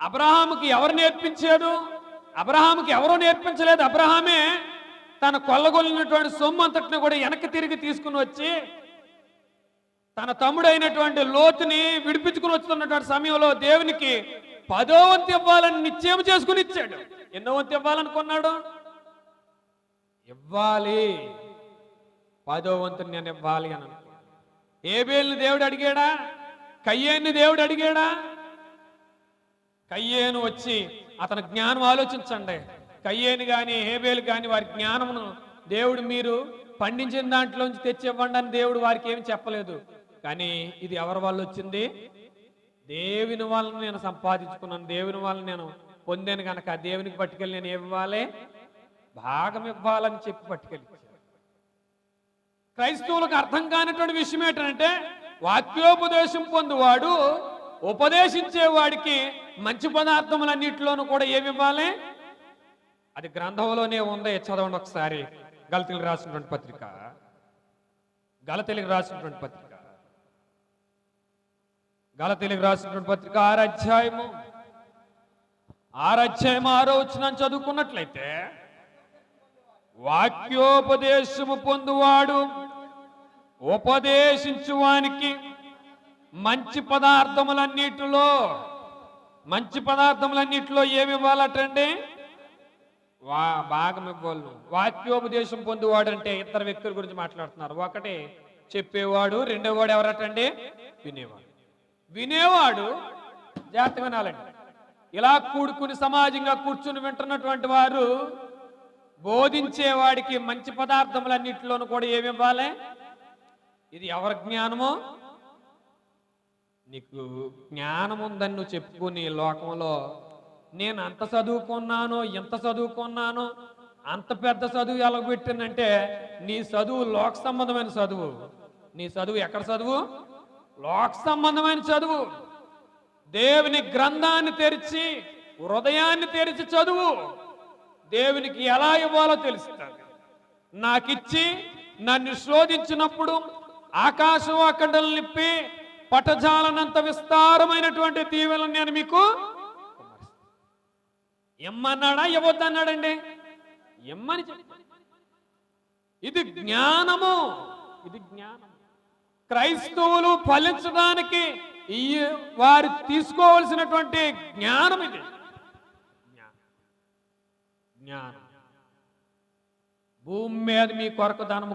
అబ్రహాముకి ఎవరు నేర్పించాడు? అబ్రహాముకి ఎవరు నేర్పించలేదు? అబ్రహామే తన కొల్లగొల్లినటువంటి సొమ్ము అంతటిని కూడా వెనక్కి తిరిగి తీసుకుని వచ్చి తన తమ్ముడైనటువంటి లోతుని విడిపించుకుని వస్తున్నటువంటి సమయంలో దేవునికి పదో వంతు ఇవ్వాలని నిశ్చయం చేసుకుని ఇచ్చాడు. ఎన్నో వంతు ఇవ్వాలనుకున్నాడు ఇవ్వాలి. పదో వంతుని నేను ఇవ్వాలి అని అనుకున్నాడు. ఏబేల్ని దేవుడు అడిగాడా? కయ్యేని దేవుడు అడిగాడా? కయ్యేను వచ్చి అతని జ్ఞానం ఆలోచించండి. కయ్యేను కానీ హేబేలు కానీ వారి జ్ఞానమును దేవుడు మీరు పండించిన దాంట్లోంచి తెచ్చి ఇవ్వండి అని దేవుడు వారికి ఏమి చెప్పలేదు. కానీ ఇది ఎవరి వల్ల వచ్చింది? దేవుని వల్ల నేను సంపాదించుకున్నాను. దేవుని వల్ల నేను పొందాను కనుక ఆ దేవునికి పట్టుకెళ్ళి నేను ఇవ్వాలి? భాగం ఇవ్వాలని చెప్పి పట్టుకెళ్ళి క్రైస్తవులకు అర్థం కానిటువంటి విషయం ఏంటంటే వాక్యోపదేశం పొందువాడు ఉపదేశించేవాడికి మంచి పదార్థములన్నింటిలోనూ కూడా ఏమి ఇవ్వాలి అది గ్రంథంలోనే ఉంది చదవండి ఒకసారి. గలతీలకు రాసినటువంటి పత్రిక. గలతీలకు రాసినటువంటి పత్రిక. గలతీలకు రాసినటువంటి పత్రిక ఆరు అధ్యాయము. ఆరు ఆరో వచ్చిన చదువుకున్నట్లయితే వాక్యోపదేశము పొందువాడు ఉపదేశించువానికి మంచి పదార్థములన్నిటిలో మంచి పదార్థములన్నిటిలో ఏమి ఇవ్వాలటండి వా భాగం ఇవ్వాలి వాక్యోపదేశం పొందువాడు అంటే వ్యక్తుల గురించి మాట్లాడుతున్నారు. ఒకటి చెప్పేవాడు రెండోవాడు ఎవరటండి? వినేవాడు. వినేవాడు జాగ్రత్త వినాలండి. ఇలా కూడుకుని సమాజంగా కూర్చుని వింటున్నటువంటి వారు బోధించేవాడికి మంచి పదార్థములన్నిటిలోనూ కూడా ఏమి ఇవ్వాలి ఇది ఎవరి జ్ఞానమో? నీకు జ్ఞానం ఉందని నువ్వు చెప్పుకుని లోకంలో. నేను అంత చదువుకున్నాను ఎంత చదువుకున్నాను అంత పెద్ద చదువు ఎలగబెట్టినంటే నీ చదువు లోక సంబంధమైన చదువు. నీ చదువు ఎక్కడ చదువు? లోక సంబంధమైన చదువు. దేవుని గ్రంథాన్ని తెరిచి హృదయాన్ని తెరిచి చదువు. దేవునికి ఎలా ఇవ్వాలో తెలుస్తాను నాకిచ్చి నన్ను శోధించినప్పుడు ఆకాశం అక్కడ నిప్పి పటజాలనంత విస్తారమైనటువంటి దీవెలను నేను మీకు ఎమ్మన్నాడా? ఇవ్వద్దన్నాడండి. ఎమ్మని ఇది జ్ఞానము. ఇది జ్ఞానం క్రైస్తవులు ఫలించడానికి ఈ వారు తీసుకోవలసినటువంటి జ్ఞానం ఇది. జ్ఞానం. భూమి మీద మీ కొరకు ధనము